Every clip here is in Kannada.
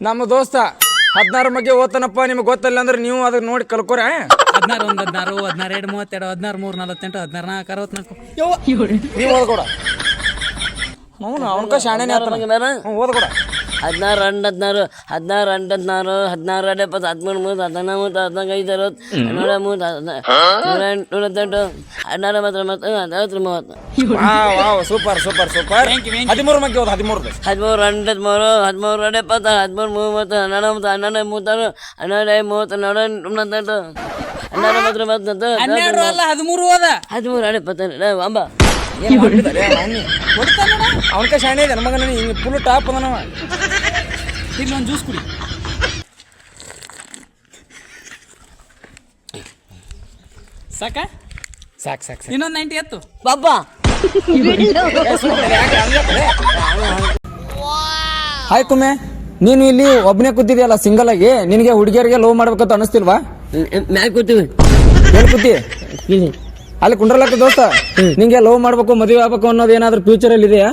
ನಮ್ಮ ದೋಸ್ತ ಹದಿನಾರು ಬಗ್ಗೆ ಓದ್ತಾನಪ್ಪ ನಿಮ್ಗೆ ಗೊತ್ತಿಲ್ಲ ಅಂದ್ರೆ ನೀವು ಅದನ್ನ ನೋಡಿ ಕಲ್ಕೋರ ಹದಿನಾರು ಒಂದು ಹದಿನಾರು ಹದಿನಾರು ಎರಡು ಮೂವತ್ತೆರಡು ಹದಿನಾರು ಮೂರು ನಲವತ್ತೆಂಟು ಹದಿನಾರು ನಾಲ್ಕು ಅರವತ್ನಾಲ್ಕು. ನೀವು ಓದ್ಕೊಡ. ಅವನು ಅವನಕ ಶಾಣೆನೇ ಓದ್ಕೊಡ. ಹದಿನಾರು ಹಣ್ಣು ಹದಿನಾರು ಹದಿನಾರು ಹಣ್ಣು ಹದಿನಾರು ಹದಿನಾರು ಎರಡು ಎಪ್ಪತ್ತು ಹದಿಮೂರು ಮೂವತ್ತು ಹದಿನಾರು ಮೂವತ್ತು ಹದಿನಾಲ್ಕು ಐದು ಅರವತ್ತು ಹನ್ನೆರಡು ಮೂವತ್ತು ಹದಿನಾರು ನೂರ ಎಂಟು ನೂರ ಹದಿನೆಂಟು ಮಾತ್ರ ಮತ್ತು ಮತ್ತು ಹದಿನೈದು ಮೂವತ್ತು. Super super super. ಹದಿಮೂರು ಮಗ್ಗೆ ಹೋದ ಹದಿಮೂರು ಹದಿಮೂರು ಹಣ್ಣು ಹದಿಮೂರು ಹದಿಮೂರು ಎರಡು ಎಪ್ಪತ್ತು ಹದಿಮೂರು ಮೂವತ್ತು ಹನ್ನೆರಡು ಮೂವತ್ತು ಹನ್ನೆರಡು ಮೂವತ್ತಾರು ಹನ್ನೆರಡು ಮೂವತ್ತು ನೂರ ಎಂಟು ಹದಿನೆಂಟು ಹನ್ನೆರಡು ಮತ್ತು ಮತ್ತು ಹನ್ನೆರಡು ಅಲ್ಲ ಹದಿಮೂರು ಹೋದ. ಹದಿಮೂರು ಎರಡು ಎಪ್ಪತ್ತು ಅಂಬ. ಅವನಕ ಶಾಣೆ ಇದೆ ನಮಗ ಹಿಂಗೆ ಫುಲ್ ಟಾಪ್ ಅದನವ. ಇಲ್ಲೊಂದು ಜ್ಯೂಸ್ ಕುಡಿ. ಸಾಕ? ಸಾಕ್ ಸಾಕ್ ಇನ್ನೊಂದು ನೈಂಟಿ ಎತ್ತು ಬಾಬಾ. ಹಾಯ್ ಕುಮೆ ನೀನು ಇಲ್ಲಿ ಒಬ್ಬನೇ ಕೂತಿದ್ಯಲ್ಲ ಸಿಂಗಲ್ ಆಗಿ? ನಿನಗೆ ಹುಡುಗಿಯರಿಗೆ ಲವ್ ಮಾಡ್ಬೇಕಂತ ಅನಿಸ್ತಿಲ್ವಾ? ಮ್ಯಾಗ ಕೂತೀವಿ. ಎಲ್ಲಿ ಕೂತಿ? ಇಲ್ಲಿ. ಅಲ್ಲಿ ಕುಂಡ್ರಲಕ್ಕ ದೋಸ್ತ? ನಿಂಗೆ ಲವ್ ಮಾಡ್ಬೇಕು ಮದುವೆ ಆಗ್ಬೇಕು ಅನ್ನೋದು ಏನಾದ್ರೂ ಫ್ಯೂಚರ್ ಅಲ್ಲಿ ಇದೆಯಾ?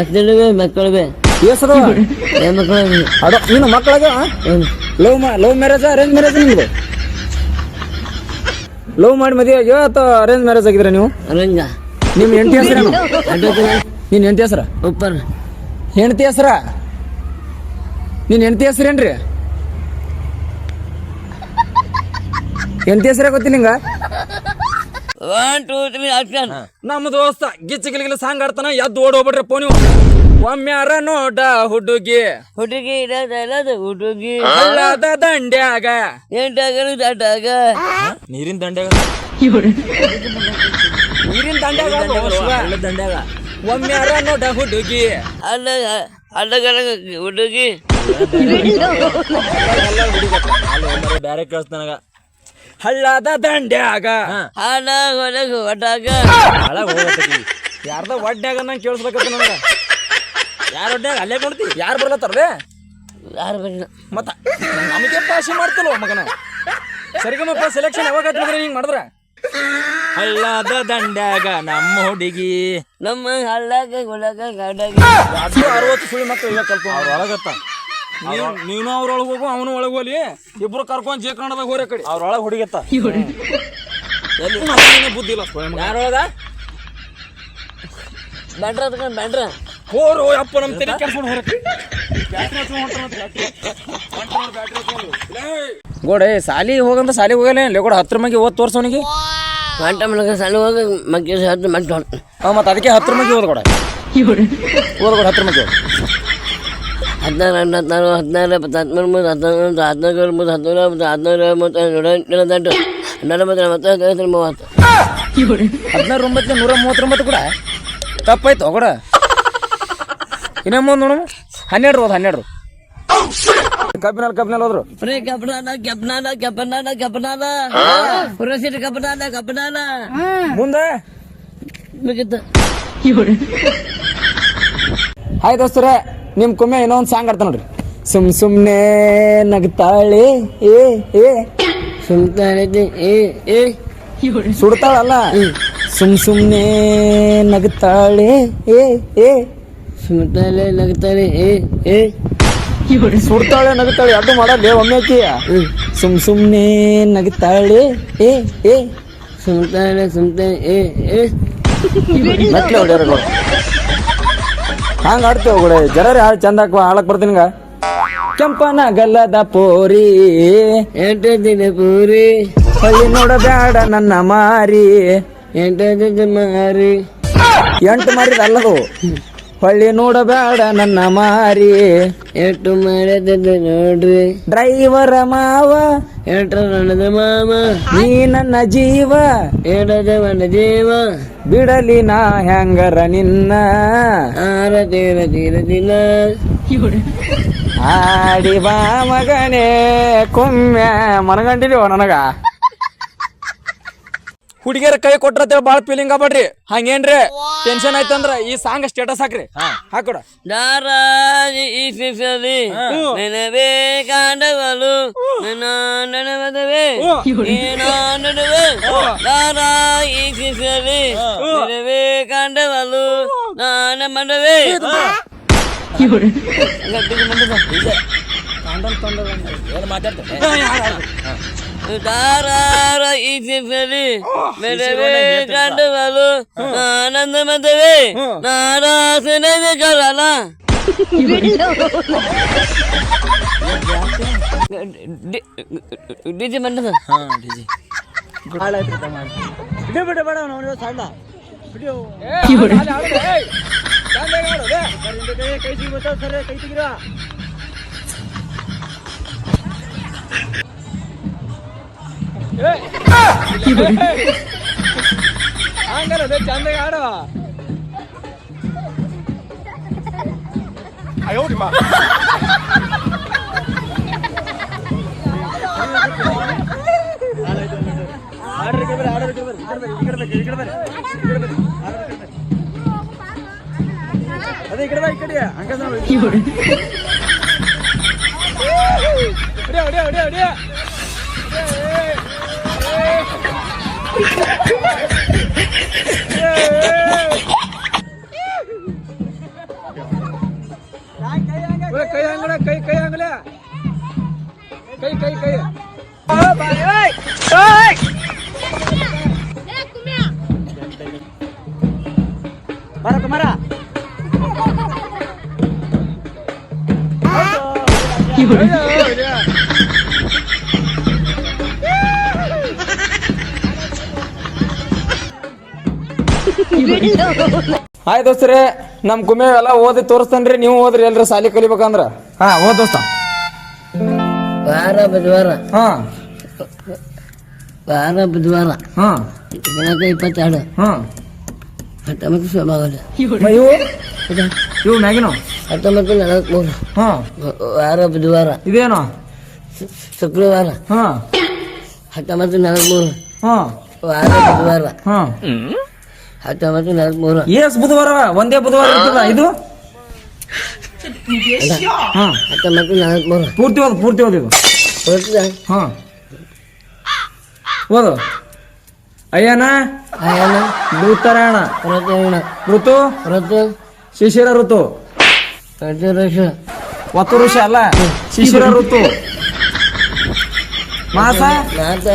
ಅಷ್ಟೇ ಮಕ್ಕಳಿವೆ. ಎಸದ ಅದ ನೀನು ಮಕ್ಕಳಾಗ love love marriage arrange marriage ನಿಮ್ದು? ಲವ್ ಮಾಡಿ ಮದುವೆ ಆಗ್ಯೋ ಅಥವಾ ಅರೇಂಜ್ ಮ್ಯಾರೇಜ್ ಆಗಿದ್ರೆ ನೀವು? ರಂಗ ನಿಮ್ಮ ಹೆಂಡತಿ ಹೆಸರೇನು ನಿನ್ನ ಹೆಂಡತಿ ಹೆಸರ? ಉಪ್ಪರ್. ಹೆಂಡತಿ ಹೆಸರ? ನಿನ್ನ ಹೆಂಡತಿ ಹೆಸರೇನ್ರಿ ಹೆಂಡತಿ ಹೆಸರ ಗೊತ್ತಿಲ್ಲ ನಿಂಗ? ಒನ್ ಟೂ ತ್ರೀ ನಮ್ಮ ದೋಸ್ತ ಗಿಚ್ಚ ಗಿಲಿಗಿಲಿ ಸಾಂಗ್ ಆಡ್ತಾನ ಎದ್ದು ಓಡ್ ಪೋನಿ ಒಮ್ಮ್ಯಾರ ನೋಡ ಹುಡುಗಿ. ಹುಡುಗಿ ಹುಡುಗಿ. ಹಳ್ಳದ ದಂಡ್ಯಾಗ. ಎಂಟಾಗಲು ದಂಡಾಗ ನೀರಿನ ದಂಡ್ಯಾಗ? ನೀರಿನ ದಂಡ್ಯಾಗ ದಂಡ್ಯಾಗ ಒಮ್ಮ್ಯಾರ ನೋಡ ಹುಡುಗಿ. ಅಲ್ಲ ಅಲ್ಲಗಲ ಹುಡುಗಿ. ಬ್ಯಾರೆ ಕೇಳಿಸ್ ನನಗ ಹಳ್ಳದ ದಂಡ್ಯಾಗ ಹಳ್ಳಾಗ ಒಡಗ ಒಟ್ಟಾಗ ಯಾರ್ದ ಒಡ್ಡ್ಯಾಗ ನಂಗೆ ಕೇಳಿಸ್ಬೇಕಂತ ನನಗ. ಯಾರ ಅಲ್ಲೇ ಕೊಡ್ತಿ. ಯಾರು ಬರ್ಲತ್ತಾರಲೇ ಯಾರು ಬರಲಿಲ್ಲ. ಮತ್ತ ನಮಗೆ ಪಾಸಿ ಮಾಡ್ತಿಲ್ವ ಮಗನ? ಸರಿಗಮಪ್ಪ ಸೆಲೆಕ್ಷನ್ ಯಾವಾಗ ಆತ್ಮಂದ್ರೆ ಹಿಂಗೆ ಮಾಡಿದ್ರೆ? ಹಳ್ಳದ ದಂಡ್ಯಾಗ ನಮ್ಮ ಹುಡುಗಿ. ನಮ್ಮ ಹಳ್ಳಾಗ ಗುಳಗ ಗಡಗ. ಅದು ಅರವತ್ತು ಸುಳಿ ಮಕ್ಕಳು ಇಲ್ಲ ಕಲ್ಪ ಅವ್ರ ಒಳಗತ್ತ. ನೀವು ನೀನು ಅವ್ರೊಳಗೆ ಹೋಗು ಅವನು ಒಳಗೆ ಹೋಲಿ ಇಬ್ರು ಕರ್ಕೊಂಡು ಜೇ ಕನ್ನಡದಾಗ ಹೋರೆ ಕಡೆ. ಅವ್ರೊಳಗೆ ಹುಡುಗತ್ತ. ಎಲ್ಲಿ? ಬುದ್ಧಿ ಇಲ್ಲ. ಯಾರೊಳಗ ಬ್ಯಾಟ್ರ ಬ್ಯಾಡ್ರ ಬ್ಯಾಟ್ರ ಹೋರು ಅಪ್ಪ ನಮ್ಮ ತಲೆ ಕೆಲಸ ಗೋಡೆ ಸಾಲಿ ಹೋಗಂತ ಸಾಲಿ ಹೋಗಲ್ಲ ಲೇಗೋಡ ಹತ್ರ ಮಗಿ ಓದ್ ತೋರ್ಸವನಿಗೆ ಮಂಟ ಮಲಗ ಸಣ್ಣ ಹೋಗ ಮಗ್ಗೆ ಹತ್ತು ಮಂಟ ಹಾಂ ಮತ್ತೆ ಅದಕ್ಕೆ ಹತ್ರ ಮಗಿ ಓದ್ ಕೊಡ ಓದ್ ಕೊಡ ಹತ್ರ ಮಗಿ ಹದಿನಾರು ಹದಿನಾರು ಹದಿನಾರು ಹದಿಮೂರು ಮೂರು ಹದಿನಾರು ಹದಿನಾಲ್ಕು ಮೂರು ಹದಿನಾರು ಮೂವತ್ತು ಹದಿನಾರು ಮೂವತ್ತು ಎಂಟು ಹನ್ನೆರಡು ಮತ್ತು ಮೂವತ್ತು ಹದಿನಾರು ಒಂಬತ್ತು ನೂರ ಮೂವತ್ತೊಂಬತ್ತು ಕೂಡ? ತಪ್ಪಾಯ್ತು ಹೋಗಡ ಇನ್ನೇ ಮುಂದೆ ನೋಡು ಹನ್ನೆರಡು ಹೋದ್ ಹನ್ನೆರಡು. ಕಬ್ಬಿನಲ್ಲಿ ಕಬ್ಬಿನಲ್ಲಿ ಹೋದ್ರು. ಪ್ರೇ ಕಪನಾದ ಕೆಪನಾದ ಕೆಪನಾದ ಕೆಪನಾದ ಪುರಸಿಟ್ ಕಪನಾದ ಕಪನಾದ ಮುಂದೆ? ಮುಗಿತ. ಹಾಯ್ ದೋಸ್ತರೇ ನಿಮ್ ಕೊಮ್ಮೆ ಇನ್ನೊಂದು ಸಾಂಗ್ ಆಡ್ತಾ ನೋಡ್ರಿ. ಸುಮ್ ಸುಮ್ನೆ ನಗ್ತಾಳೆ ಏ ಏ. ಸುಮ್ತಾಳೆ ಏ ಏ. ಸುಡ್ತಾಳಲ್ಲ? ಸುಮ್ ಸುಮ್ನೆ ನಗ್ತಾಳೆ ಏ ಏ. ಸುಮ್ತಾನೆ ನಗ್ತಾಳೆ ಏ ಏ. ಸುಡ್ತಾಳೆ ನಗ್ತಾಳೆ ಅದು ಮಾಡಲ್ಲ ಒಮ್ಮೆ ಆಕಿ ಸುಮ್ ಸುಮ್ನೆ ನಗ್ತಾಳೆ ಏ ಏ. ಸುಮತಾಳೆ ಸುಮ್ತಾನೆ ಏ ಏ. ನಕ್ಲೆ ಹೊಡ್ಯಾರ ಹಂಗ ಆಡ್ತೇವ ಗುಡ ಜರ ಹಾಳು ಚಂದ ಹಾಳಕ್ ಬರ್ತೀನಿ ಕೆಂಪನ ಗಲ್ಲದ ಪೋರಿ. ಎಂಟು ದಿನ ಪೂರಿ. ಹೊಳ್ಳಿ ನೋಡ ಬ್ಯಾಡ ನನ್ನ ಮಾರಿ. ಎಂಟು ದಿನ ಮಾರಿ. ಎಂಟು ಮಾರಿದ ಅಲ್ಲದು ಹೊಳ್ಳಿ ನೋಡಬೇಡ ನನ್ನ ಮಾರಿ. ಎಷ್ಟು ಮಾಡಿದ್ದೆ ನೋಡ್ರಿ. ಡ್ರೈವರ ಮಾವ. ಎಷ್ಟು ನನ್ನದ ಮಾವ ನೀ ನನ್ನ ಜೀವ. ಎಡದ ಮನ ಜೀವ ಬಿಡಲಿ ನಾ ಹೆಂಗರ ನಿನ್ನ. ಆರ ತೀರ ತೀರ ದಿನ. ಆಡಿ ಬಾ ಮಗನೇ ಕೊಮ್ಮೆ ಮನಗಂಡಿದೀವ ನನಗ? ಹುಡುಗಿಯರ ಕೈ ಕೊಟ್ರತೇಳಿ ಬಾಳ ಫೀಲಿಂಗ್ ಆಗ್ಬೇಡ್ರಿ. ಹಂಗೇನ್ರಿ? ಟೆನ್ಷನ್ ಆಯ್ತಂದ್ರ ಈ ಸಾಂಗ್ ಸ್ಟೇಟಸ್ ಹಾಕ್ರಿ. ಹಾಕೊಡ. ದಾರಾಜಿ ಕಾಂಡವಲು ದಾರ ಕಂಡವಲು ನಾನ ಏನು ಮಾತಾಡ್ತಾರೆ? ದಾರಾರ ಈಕ್ಷಿಸಲಿ ಮದುವೆ ಕಂಡವಲು ಆನಂದ ಮದುವೆ. ನಾರಾಸನ ಕರಲ ಡಿಜಿ ಮಂಡದ ಹಾಂ ಡಿಜಿ ಹಂಗಲ್ಲ ಚಂದಾಗ ಆಡು ಅದೇ ಈ ಕಡೆ ಬಾ, ಈ ಕಡೆ ಹಂಗಂದ್ರೆ ನೋಡಿ. ಹೊಡಿ, ಹೊಡಿ, ಹಾಯ್ ದೋಸ್ತ್ರಿ ನಮ್ ಗುಮ್ಮೆ ಎಲ್ಲ ಓದಿ ತೋರಿಸ್ತೇನ್ರಿ ನೀವು ಓದ್ರಿ ಎಲ್ರ ಸಾಲಿ ಕಲಿಬೇಕಂದ್ರ? ಹಾ ಓದ್ ದೋಸ್ತ. ವಾರ ಬುಧವಾರ. ಹಾ. ವಾರ ಬುಧವಾರ. ಹಾ. ದಿನಾಂಕ ಇಪ್ಪತ್ತೆರಡು. ಹಾ. ಹತ್ತೊಂಬತ್ತು ಸೋಮವಾರ ಮ ಇವು ಇವು ಮ್ಯಾಗಿನ? ಹತ್ತೊಂಬತ್ತು ನಲವತ್ಮೂರು. ಹಾ. ವಾರ ಬುಧವಾರ. ಇದೇನೋ? ಶುಕ್ರವಾರ. ಹಾ. ಹತ್ತೊಂಬತ್ತು ನಲವತ್ಮೂರು. ಹಾ. ವಾರ ಬುಧವಾರ. ಹಾ. ಹತ್ತೊಂಬತ್ತು ನಲವತ್ಮೂರು. ಎಸ್ ಬುಧವಾರ ಒಂದೇ ಬುಧವಾರ ಇರ್ತದ ಇದು? ಹಾ. ಹತ್ತೊಂಬತ್ತು ನಲವತ್ಮೂರು. ಪೂರ್ತಿ ಓದು ಪೂರ್ತಿ ಓದು ಇದು. ಹೊರತದ ಹಾ. ಓದು. ಅಯ್ಯನ ಆಯನ ಭೂತರಾಯಣ ಹೊರತೋಣ ಋತು ಹೊರತು ಶಿಶಿರ ಋತು. ಒತ್ತು ಋಷ ಅಲ್ಲ ಶಿಶಿರ ಋತು. ಮಾಸ. ಮಾಸ.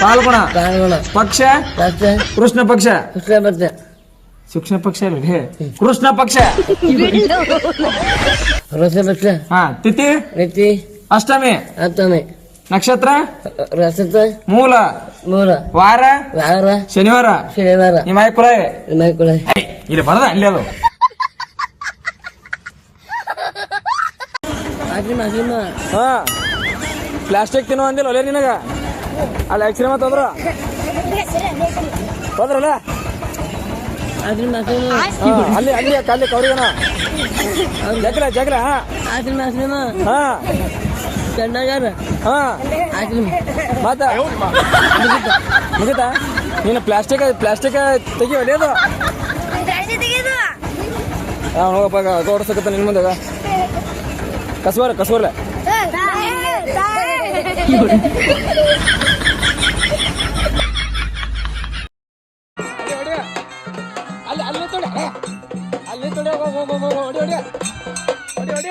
ಪಾಲ್ಗುಣ. ಪಾಲ್ಗುಣ. ಪಕ್ಷ. ಪಕ್ಷ. ಕೃಷ್ಣ ಪಕ್ಷ. ಕೃಷ್ಣ ಪಕ್ಷ. ಸೂಕ್ಷ್ಮ ಪಕ್ಷ ಅಲ್ರಿ ಕೃಷ್ಣ ಪಕ್ಷ. ಕೃಷ್ಣ ಪಕ್ಷ. ಹಾ ತಿಥಿ. ರೀತಿ ಅಷ್ಟಮಿ. ನಕ್ಷತ್ರ? ಮೂಲ. ಮೂಲ. ವಾರ. ವಾರ. ಶನಿವಾರ. ಶನಿವಾರ. ನಿಮ್ಮ ಕುಲ ಹಿಮಾಕುಳ ಇಲ್ಲಿ ಬರದ ಅಲ್ಲಿ ಅದು. ಹಾ. ಪ್ಲಾಸ್ಟಿಕ್ ತಿನ್ನೋ ಅಂದಿಲ್ಲ ಒಲೆ ನಿನಗ. ಅಲ್ಲಿ ಎಕ್ಸ್ರೇ ಮತ್ತೆ ಹೋದ್ರ. ಹೋದ್ರಲ್ಲ? ಅಲ್ಲಿ ಅಲ್ಲಿ ಅಲ್ಲಿ ಕವ್ರಿಗನ ಜಗ್ರ ಜಗ್ರ ಹಾ. ಚೆಂಡಾಗಾರ ಹಾ. ಹಾಕಿ ಮಾತ. ಮುಗಿತಾ? ನೀನು ಪ್ಲಾಸ್ಟಿಕ್ ಪ್ಲಾಸ್ಟಿಕ್ ತೆಗಿ ಒಲೆಯೋದು ಹಾಂ ಹೋಗಪ್ಪ ತೋರಿಸಕತ್ತ ನಿನ್ನ ಮುಂದಾಗ. ಕಸ್ಬಾರ ಕಸ್ಬಾರ್ಲೆ. ಅಲ್ಲಿ ಅಲ್ಲಿ ತೊಡೆ ಅಲ್ಲಿ ತೊಡೆ ಹೋಗಿ ಹೋಗಿ ಹೋಗಿ ಹೊಡಿ ಹೊಡಿ. ಹೊಡಿ ಹೊಡಿ.